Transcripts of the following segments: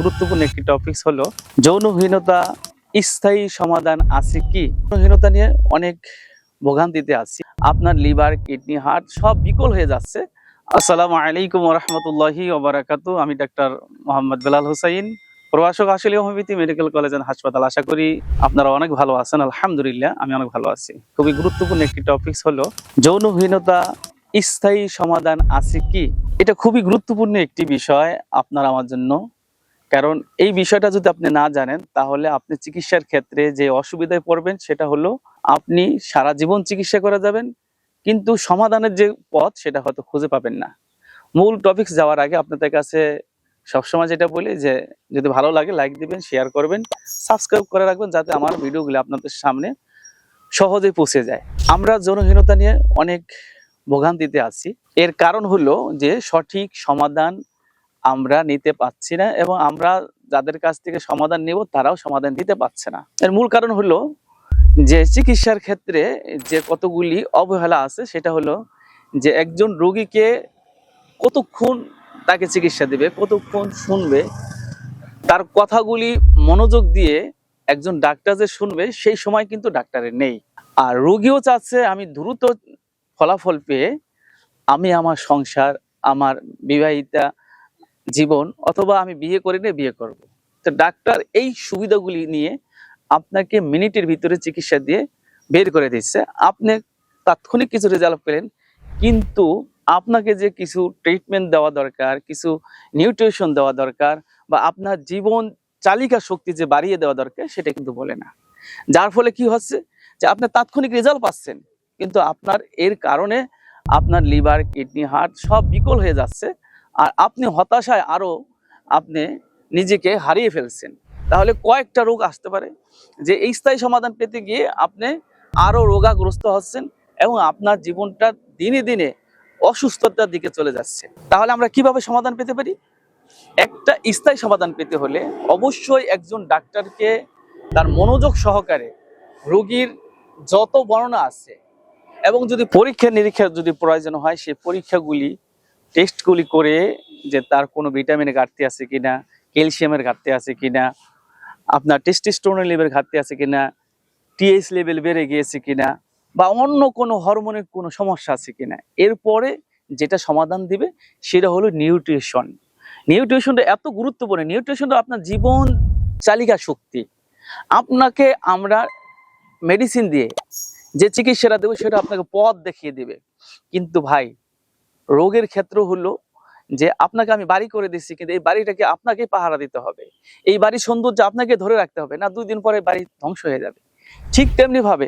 গুরুত্বপূর্ণ একটি টপিকস হলো যৌনহীনতা, স্থায়ী সমাধান আছে কি? যৌনহীনতা নিয়ে অনেক ভোগান্তিতে আছি। আপনার লিভার, কিডনি, হার্ট সব বিকল হয়ে যাচ্ছে। আসসালামু আলাইকুম রহমতুল্লাহি ওবরাকাতু। আমি ডাক্তার মোহাম্মদ বেলাল হুসাইন, প্রভাষক আসলে হোমিওপ্যাথি মেডিকেল কলেজ অ্যান্ড হাসপাতাল। আশা করি আপনারা অনেক ভালো আছেন। আলহামদুলিল্লাহ, আমি অনেক ভালো আছি। খুবই গুরুত্বপূর্ণ একটি টপিকস হলো যৌনহীনতা, স্থায়ী সমাধান আছে কি? এটা খুবই গুরুত্বপূর্ণ একটি বিষয় আপনার আমার জন্য। কারণ এই বিষয়টা যদি আপনি না জানেন, তাহলে আপনি চিকিৎসার ক্ষেত্রে যে অসুবিধায় পড়বেন সেটা হলো আপনি সারা জীবন চিকিৎসা করে যাবেন, কিন্তু সমাধানের যে পথ সেটা হয়তো খুঁজে পাবেন না। মূল টপিকস যাওয়ার আগে আপনাদের কাছে সবসময় যেটা বলি যে, যদি ভালো লাগে লাইক দিবেন শেয়ার করবেন সাবস্ক্রাইব করে রাখবেন যাতে আমার ভিডিওগুলো আপনাদের সামনে সহজে পৌঁছে যায়। আমরা যৌনহীনতা নিয়ে অনেক ভোগান্তিতে আছি। এর কারণ হলো যে সঠিক সমাধান আমরা নিতে পাচ্ছি না এবং আমরা যাদের কাছ থেকে সমাধান নেব, তারাও সমাধান দিতে পারছে না। এর মূল কারণ হলো যে চিকিৎসার ক্ষেত্রে যে কতগুলি অবহেলা আছে, সেটা হলো যে একজন রোগীকে কতক্ষণ তাকে চিকিৎসা দেবে, কতক্ষণ শুনবে, তার কথাগুলি মনোযোগ দিয়ে একজন ডাক্তার যে শুনবে, সেই সময় কিন্তু ডাক্তারের নেই। আর রোগীও চাচ্ছে আমি দ্রুত ফলাফল পেয়ে আমি আমার সংসার, আমার বিবাহিতা জীবন অথবা আমি বিয়ে করে না বিয়ে করব। তো ডাক্তার এই সুবিধাগুলি নিয়ে আপনাকে মিনিটের ভিতরে চিকিৎসা দিয়ে বের করে দিচ্ছে। আপনি তাৎক্ষণিক কিছু রেজাল্ট পেলেন, কিন্তু আপনাকে যে কিছু ট্রিটমেন্ট দেওয়া দরকার, কিছু নিউট্রিশন দেওয়া দরকার বা আপনার জীবন চালিকা শক্তি যে বাড়িয়ে দেওয়া দরকার, সেটা কিন্তু বলে না। যার ফলে কি হচ্ছে যে আপনি তাৎক্ষণিক রেজাল্ট পাচ্ছেন, কিন্তু আপনার এর কারণে আপনার লিভার কিডনি হার্ট সব বিকল হয়ে যাচ্ছে। আর আপনি হতাশায় আরও আপনি নিজেকে হারিয়ে ফেলছেন। তাহলে কয়েকটা রোগ আসতে পারে যে এই স্থায়ী সমাধান পেতে গিয়ে আপনি আরও রোগাগ্রস্ত হচ্ছেন এবং আপনার জীবনটা দিনে দিনে অসুস্থতার দিকে চলে যাচ্ছে। তাহলে আমরা কীভাবে সমাধান পেতে পারি? একটা স্থায়ী সমাধান পেতে হলে অবশ্যই একজন ডাক্তারকে তার মনোযোগ সহকারে রোগীর যত বর্ণনা আছে এবং যদি পরীক্ষা নিরীক্ষার যদি প্রয়োজন হয়, সেই পরীক্ষাগুলি টেস্টগুলি করে যে তার কোনো ভিটামিনের ঘাটতি আছে কিনা ক্যালসিয়ামের ঘাটতি আছে কিনা, আপনার টেস্টোস্টেরনের লেভেল ঘাটতি আছে কিনা টিএস লেভেল বেড়ে গিয়েছে কিনা, বা অন্য কোনো হরমোনের কোনো সমস্যা আছে কিনা, এরপরে যেটা সমাধান দিবে সেটা হলো নিউট্রিশন নিউট্রিশনটা এত গুরুত্বপূর্ণ। নিউট্রিশনটা আপনার জীবন চালিকা শক্তি। আপনাকে আমরা মেডিসিন দিয়ে যে চিকিৎসাটা দেবো সেটা আপনাকে পথ দেখিয়ে দিবে। কিন্তু ভাই রোগের ক্ষেত্র হলো যে আপনাকে আমি বাড়ি করে দিচ্ছি কিন্তু এই বাড়িটাকে আপনাকে পাহারা দিতে হবে। এই বাড়ির সৌন্দর্য আপনাকে ধরে রাখতে হবে না, দুই দিন পরে বাড়ি ধ্বংস হয়ে যাবে। ঠিক তেমনি ভাবে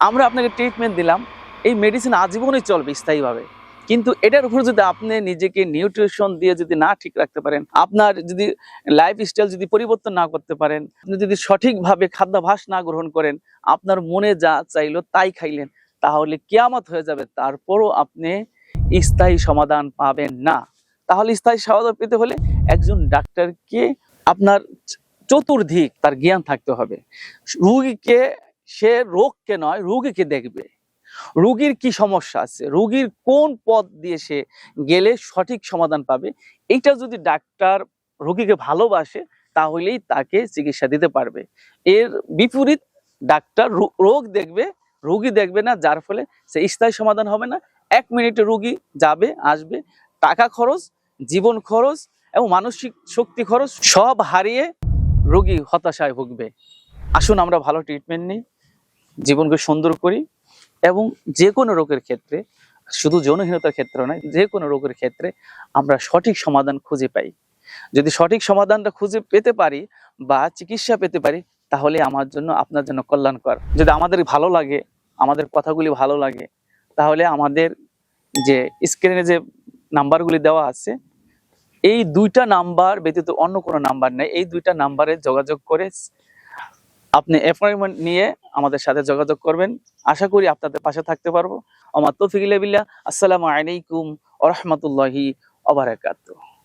আমরা আপনাকে ট্রিটমেন্ট দিলাম, এই মেডিসিন আজীবনই চলবে স্থায়ীভাবে। কিন্তু এটার উপর যদি আপনি নিজেকে নিউট্রিশন দিয়ে যদি না ঠিক রাখতে পারেন, আপনার যদি লাইফ স্টাইল যদি পরিবর্তন না করতে পারেন, আপনি যদি সঠিকভাবে খাদ্যাভাস না গ্রহণ করেন, আপনার মনে যা চাইলো তাই খাইলেন, তাহলে কেয়ামত হয়ে যাবে। তারপরও আপনি স্থায়ী সমাধান পাবেন না। তাহলে স্থায়ী সমাধান পেতে হলে একজন ডাক্তারকে আপনার চতুর্দিক তার জ্ঞান থাকতে হবে। রুগীকে, সে রোগকে নয়, রুগীকে দেখবে। রুগীর কি সমস্যা আছে? রুগীর কোন পথ দিয়ে সে গেলে সঠিক সমাধান পাবে? এইটা যদি ডাক্তার রুগীকে ভালোবাসে, তাহলেই তাকে চিকিৎসা দিতে পারবে। এর বিপরীত, ডাক্তার রোগ দেখবে, রুগী দেখবে না, যার ফলে সে স্থায়ী সমাধান হবে না এক মিনিটে রুগী যাবে, আসবে। টাকা খরচ, জীবন খরচ এবং মানসিক শক্তি খরচ সব হারিয়ে রোগী হতাশায় ভুগবে। আসুন আমরা ভালো ট্রিটমেন্ট নিই, জীবনকে সুন্দর করি এবং যে কোনো রোগের ক্ষেত্রে, শুধু যৌনহীনতার ক্ষেত্রে নয়, যে কোনো রোগের ক্ষেত্রে আমরা সঠিক সমাধান খুঁজে পাই। যদি সঠিক সমাধানটা খুঁজে পেতে পারি বা চিকিৎসা পেতে পারি, তাহলে আমার জন্য, আপনার জন্য কল্যাণকর। যদি আমাদের ভালো লাগে, আমাদের কথাগুলি ভালো লাগে তাহলে আমাদের যে স্ক্রিনে যে নাম্বারগুলি দেওয়া আছে, এই দুইটা নাম্বার ব্যতীত অন্য কোনো নাম্বার নেই। এই দুইটা নাম্বারে যোগাযোগ করে আপনি অ্যাপয়েন্টমেন্ট নিয়ে আমাদের সাথে যোগাযোগ করবেন। আশা করি আপনাদের পাশে থাকতে পারব। আমার তৌফিক আসসালামু আলাইকুম ওরহমতুল্লাহি বারাকাতুহু।